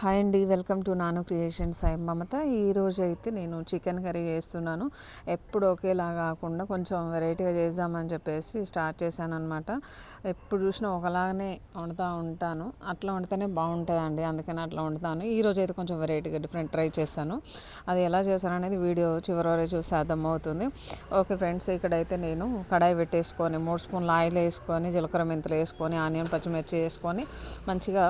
Hi అండి welcome to Nanu creations. I Mamata. ఈరోజు అయితే నేను చికెన్ కర్రీ చేస్తున్నాను. ఎప్పుడు ఒకేలా కాకుండా కొంచెం వెరైటీగా చేద్దామని చెప్పేసి స్టార్ట్ చేశాను అనమాట ఎప్పుడు చూసినా ఒకలాగానే వండుతూ ఉంటాను. అట్లా వండితేనే బాగుంటుందండి అందుకని అట్లా వండుతాను. ఈరోజు అయితే కొంచెం వెరైటీగా డిఫరెంట్ ట్రై చేస్తాను అది ఎలా చేశాను అనేది వీడియో చివరి వరకు చూసి అర్థమవుతుంది. ఓకే ఫ్రెండ్స్ ఇక్కడైతే నేను కడాయి పెట్టేసుకొని మూడు స్పూన్లు ఆయిల్ వేసుకొని జీలకర్ర మెంతులు వేసుకొని ఆనియన్ పచ్చిమిర్చి వేసుకొని మంచిగా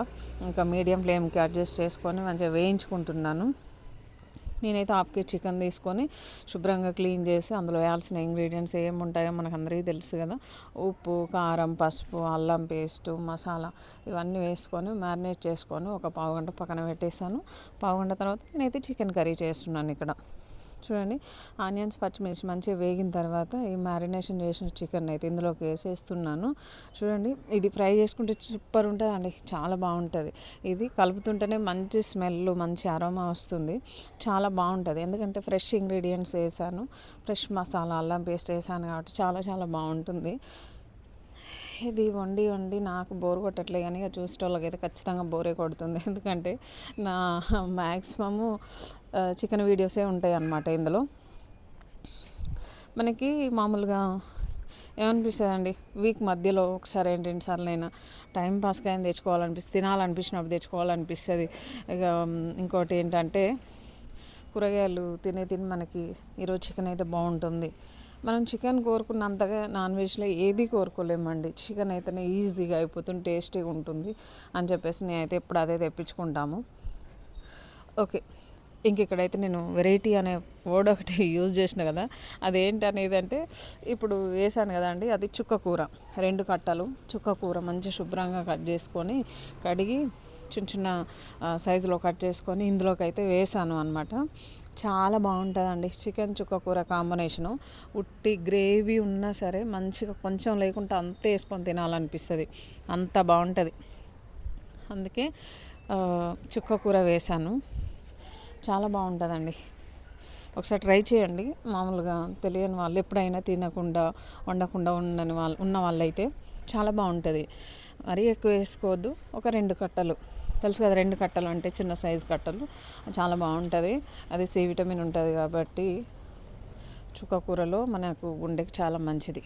ఇంకా మీడియం ఫ్లేమ్కి అడ్జస్ట్ చేసుకొని మంచిగా వేయించుకుంటున్నాను. నేనైతే హాఫ్ కేజీ చికెన్ తీసుకొని శుభ్రంగా క్లీన్ చేసి అందులో వేయాల్సిన ఇంగ్రీడియంట్స్ ఏముంటాయో మనకు అందరికీ తెలుసు కదా. ఉప్పు కారం పసుపు అల్లం పేస్టు మసాలా ఇవన్నీ వేసుకొని మ్యారినేట్ చేసుకొని ఒక పావు గంట పక్కన పెట్టేసాను పావు గంట తర్వాత నేనైతే చికెన్ కర్రీ చేస్తున్నాను ఇక్కడ. చూడండి. ఆనియన్స్ పచ్చిమిర్చి మంచిగా వేగిన తర్వాత ఈ మ్యారినేషన్ చేసిన చికెన్ అయితే ఇందులోకి వేసేస్తున్నాను. చూడండి ఇది ఫ్రై చేసుకుంటే సూపర్ ఉంటుందండి. చాలా బాగుంటుంది. ఇది కలుపుతుంటేనే మంచి స్మెల్ మంచి అరోమా వస్తుంది. చాలా బాగుంటుంది. ఎందుకంటే ఫ్రెష్ ఇంగ్రీడియంట్స్ వేసాను. ఫ్రెష్ మసాలా అల్లం పేస్ట్ వేసాను కాబట్టి చాలా చాలా బాగుంటుంది. ఇది వండి వండి నాకు బోర్ కొట్టట్లే కానీ ఇక చూసేటోళ్ళకి ఖచ్చితంగా బోరే కొడుతుంది. ఎందుకంటే నా మ్యాక్సిమము చికెన్ వీడియోసే ఉంటాయి అన్నమాట ఇందులో. మనకి మామూలుగా ఏమనిపిస్తుంది అండి వీక్ మధ్యలో ఒకసారి ఏంటి రెండుసార్లు టైం పాస్గా అయినా తెచ్చుకోవాలనిపిస్తుంది తినాలనిపించినప్పుడు తెచ్చుకోవాలనిపిస్తుంది. ఇక ఇంకోటి ఏంటంటే కూరగాయలు తినే తిని మనకి ఈరోజు చికెన్ అయితే బాగుంటుంది. మనం చికెన్ కోరుకున్నంతగా నాన్ వెజ్లో ఏది కోరుకోలేమండి. చికెన్ అయితేనే ఈజీగా అయిపోతుంది టేస్టీగా ఉంటుంది అని చెప్పేసి నేనైతే ఎప్పుడు అదే తెప్పించుకుంటాము. ఓకే ఇంక ఇక్కడైతే నేను వెరైటీ అనే వర్డ్ ఒకటి యూజ్ చేసిన కదా అదేంటి అనేది అంటే ఇప్పుడు వేసాను కదండి అది చుక్క కూర. రెండు కట్టలు చుక్క కూర మంచి శుభ్రంగా కట్ చేసుకొని కడిగి చిన్న చిన్న సైజులో కట్ చేసుకొని ఇందులోకి అయితే వేసాను అనమాట చాలా బాగుంటుందండి. చికెన్ చుక్క కూర కాంబినేషను. ఉట్టి గ్రేవీ ఉన్నా సరే మంచిగా కొంచెం లేకుండా అంత వేసుకొని తినాలనిపిస్తుంది. అంత బాగుంటుంది. అందుకే చుక్క కూర వేసాను. చాలా బాగుంటుందండి. ఒకసారి ట్రై చేయండి. మామూలుగా తెలియని వాళ్ళు ఎప్పుడైనా తినకుండా వండకుండా ఉండని వాళ్ళు ఉన్న వాళ్ళైతే చాలా బాగుంటుంది. మరీ ఎక్కువ వేసుకోవద్దు. ఒక రెండు కట్టలు. తెలుసు కదా రెండు కట్టలు అంటే చిన్న సైజు కట్టలు. చాలా బాగుంటుంది. అది సి విటమిన్ ఉంటుంది కాబట్టి చుక్క కూరలో మనకు గుండెకి చాలా మంచిది.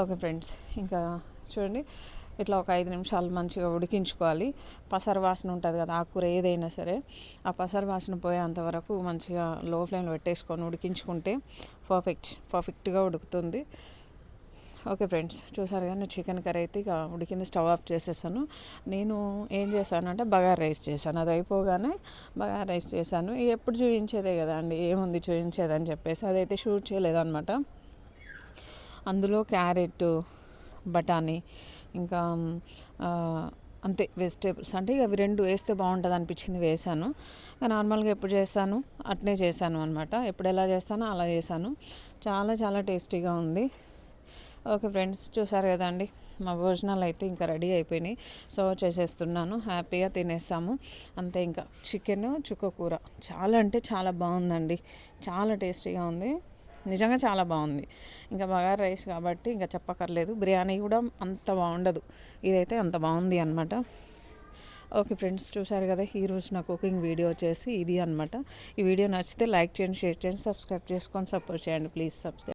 ఓకే ఫ్రెండ్స్ ఇంకా చూడండి. ఇట్లా ఒక ఐదు నిమిషాలు మంచిగా ఉడికించుకోవాలి. పసరు వాసన ఉంటుంది కదా ఆకుకూర ఏదైనా సరే ఆ పసరు వాసన పోయేంత వరకు మంచిగా లో ఫ్లేమ్లో పెట్టేసుకొని ఉడికించుకుంటే పర్ఫెక్ట్ పర్ఫెక్ట్గా ఉడుకుతుంది. ఓకే ఫ్రెండ్స్ చూసారు కానీ చికెన్ కర్రీ అయితే ఇక ఉడికింది స్టవ్ ఆఫ్ చేసేసాను. నేను ఏం చేశానంటే బగార్ రైస్ చేశాను. అది అయిపోగానే బగార్ రైస్ చేశాను. ఎప్పుడు చూపించేదే కదా అండి ఏముంది చూపించేదని చెప్పేసి. అదైతే షూట్ చేయలేదన్నమాట. అందులో క్యారెట్ బఠానీ ఇంకా అంతే వెజిటేబుల్స్. అంటే అవి రెండు వేస్తే బాగుంటుంది అనిపించింది వేసాను నార్మల్గా ఎప్పుడు చేస్తాను? అట్నే చేశాను అనమాట ఎప్పుడు ఎలా చేస్తానో అలా చేశాను. చాలా చాలా టేస్టీగా ఉంది. ఓకే ఫ్రెండ్స్ చూసారు కదండి? మా భోజనాలు అయితే ఇంకా రెడీ అయిపోయినాయి. సో చేసేస్తున్నాను. హ్యాపీగా తినేస్తాము అంతే ఇంకా. చికెన్ చుక్క కూర. చాలా అంటే చాలా బాగుందండి. చాలా టేస్టీగా ఉంది. నిజంగా చాలా బాగుంది. ఇంకా బగార్ రైస్ కాబట్టి ఇంకా చెప్పక్కర్లేదు. బిర్యానీ కూడా అంత బాగుండదు. ఇదైతే అంత బాగుంది అనమాట ఓకే ఫ్రెండ్స్ చూసారు కదా? ఈరోజు నా కుకింగ్ వీడియో వచ్చేసి ఇది అనమాట ఈ వీడియో నచ్చితే లైక్ చేయండి షేర్ చేయండి సబ్స్క్రైబ్ చేసుకొని సపోర్ట్ చేయండి. Please subscribe